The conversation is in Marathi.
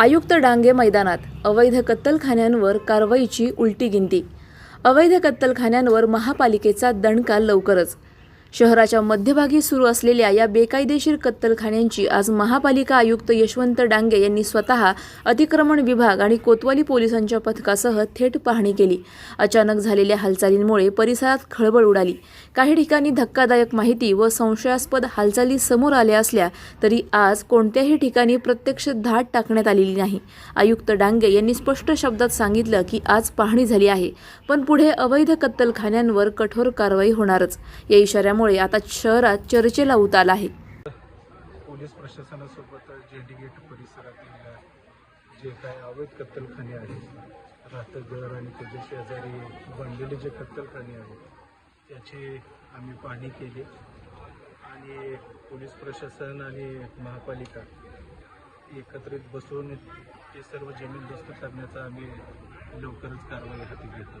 आयुक्त डांगे मैदानात अवैध कत्तलखान्यांवर कारवाईची उलटी गिनती. अवैध कत्तलखान्यांवर महापालिकेचा दणका लवकरच. शहराच्या मध्यभागी सुरू असलेल्या या बेकायदेशीर कत्तलखान्यांची आज महापालिका आयुक्त यशवंत डांगे यांनी स्वतः अतिक्रमण विभाग आणि कोतवाली पोलिसांच्या पथकासह थेट पाहणी केली. अचानक झालेल्या हालचालींमुळे परिसरात खळबळ उडाली. काही ठिकाणी धक्कादायक माहिती व संशयास्पद हालचाली समोर आल्या असल्या तरी आज कोणत्याही ठिकाणी प्रत्यक्ष धाड टाकण्यात आलेली नाही. आयुक्त डांगे यांनी स्पष्ट शब्दात सांगितलं की आज पाहणी झाली आहे पण पुढे अवैध कत्तलखान्यांवर कठोर कारवाई होणारच. या इशाऱ्यामुळे आता शहरात चर्चेला उत आला आहे. पोलीस प्रशासनासोबत जेडी गेट परिसरातील जे काय अवैध कत्तलखाने आहेत रातघर आणि त्याच्या शेजारी बांधलेले जे कत्तलखाने आहेत त्याची आम्ही पाहणी केली. आणि पोलीस प्रशासन आणि महापालिका एकत्रित बसून ते सर्व जमीनदोस्त करण्याचा आम्ही लवकरच कारवाई हाती घेतो